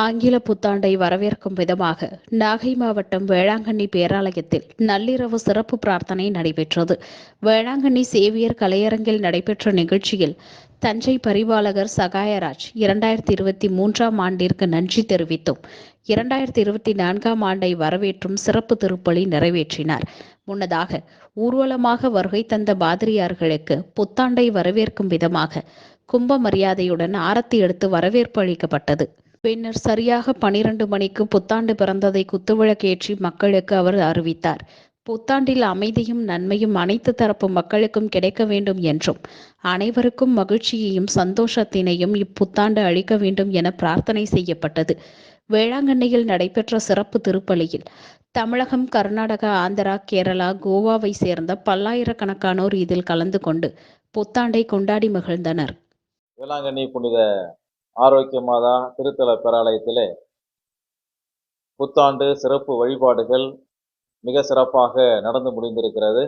ஆங்கில புத்தாண்டை வரவேற்கும் விதமாக நாகை மாவட்டம் வேளாங்கண்ணி பேராலயத்தில் நள்ளிரவு சிறப்பு பிரார்த்தனை நடைபெற்றது. வேளாங்கண்ணி சேவியர் கலையரங்கில் நடைபெற்ற நிகழ்ச்சியில் தஞ்சை பரிபாலகர் சகாயராஜ் இரண்டாயிரத்தி இருபத்தி மூன்றாம் ஆண்டிற்கு நன்றி தெரிவித்தும் இரண்டாயிரத்தி இருபத்தி நான்காம் ஆண்டை வரவேற்றும் சிறப்பு திருப்பலி நிறைவேற்றினார். முன்னதாக ஊர்வலமாக வருகை தந்த பாதிரியார்களுக்கு புத்தாண்டை வரவேற்கும் விதமாக கும்ப மரியாதையுடன் ஆரத்தி எடுத்து வரவேற்பு அளிக்கப்பட்டது. பின்னர் சரியாக பனிரெண்டு மணிக்கு புத்தாண்டு பிறந்ததை குத்துவிளக்கேற்றி மக்களுக்கு அவர் அறிவித்தார். புத்தாண்டில் அமைதியும் நன்மையும் அனைத்து தரப்பு மக்களுக்கும் கிடைக்க வேண்டும் என்றும் அனைவருக்கும் மகிழ்ச்சியையும் சந்தோஷத்தினையும் இப்புத்தாண்டு அளிக்க வேண்டும் என பிரார்த்தனை செய்யப்பட்டது. வேளாங்கண்ணியில் நடைபெற்ற சிறப்பு திருப்பலியில் தமிழகம் கர்நாடகா ஆந்திரா கேரளா கோவாவை சேர்ந்த பல்லாயிரக்கணக்கானோர் இதில் கலந்து கொண்டு புத்தாண்டை கொண்டாடி மகிழ்ந்தனர். வேளாங்கண்ணி புனித ஆரோக்கிய மாதா திருத்தல பேராலயத்திலே புத்தாண்டு சிறப்பு வழிபாடுகள் மிக சிறப்பாக நடந்து முடிந்திருக்கிறது.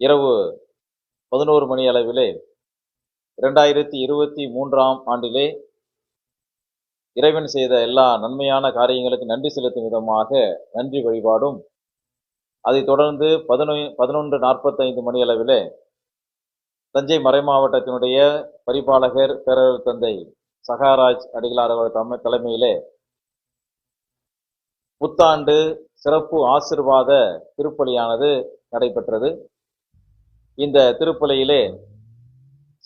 இரவு பதினோரு மணி அளவிலே இரண்டாயிரத்தி இருபத்தி மூன்றாம் ஆண்டிலே இறைவன் செய்த எல்லா நன்மையான காரியங்களுக்கு நன்றி செலுத்தும் விதமாக நன்றி வழிபாடும் அதைத் தொடர்ந்து பதினொ பதினொன்று நாற்பத்தைந்து மணி அளவிலே தஞ்சை மறை மாவட்டத்தினுடைய பரிபாலகர் பேரர் தந்தை சகாராஜ் அடிகளார் அவர் தலைமையிலே புத்தாண்டு சிறப்பு ஆசிர்வாத திருப்பலியானது நடைபெற்றது. இந்த திருப்பலியிலே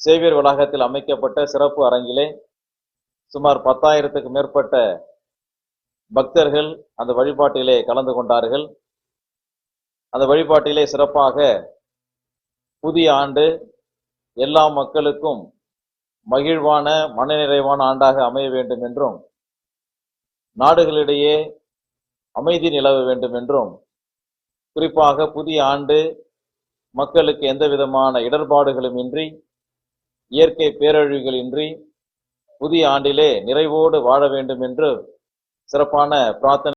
சேவியர் வளாகத்தில் அமைக்கப்பட்ட சிறப்பு அரங்கிலே சுமார் பத்தாயிரத்துக்கு மேற்பட்ட பக்தர்கள் அந்த வழிபாட்டிலே கலந்து கொண்டார்கள். அந்த வழிபாட்டிலே சிறப்பாக புதிய ஆண்டு எல்லா மக்களுக்கும் மகிழ்வான மனநிறைவான ஆண்டாக அமைய வேண்டும் என்றும் நாடுகளிடையே அமைதி நிலவ வேண்டும் என்றும் குறிப்பாக புதிய ஆண்டு மக்களுக்கு எந்த விதமான இடர்பாடுகளும் இன்றி இயற்கை பேரழிவுகள் இன்றி புதிய ஆண்டிலே நிறைவோடு வாழ வேண்டும் என்று சிறப்பான பிரார்த்தனை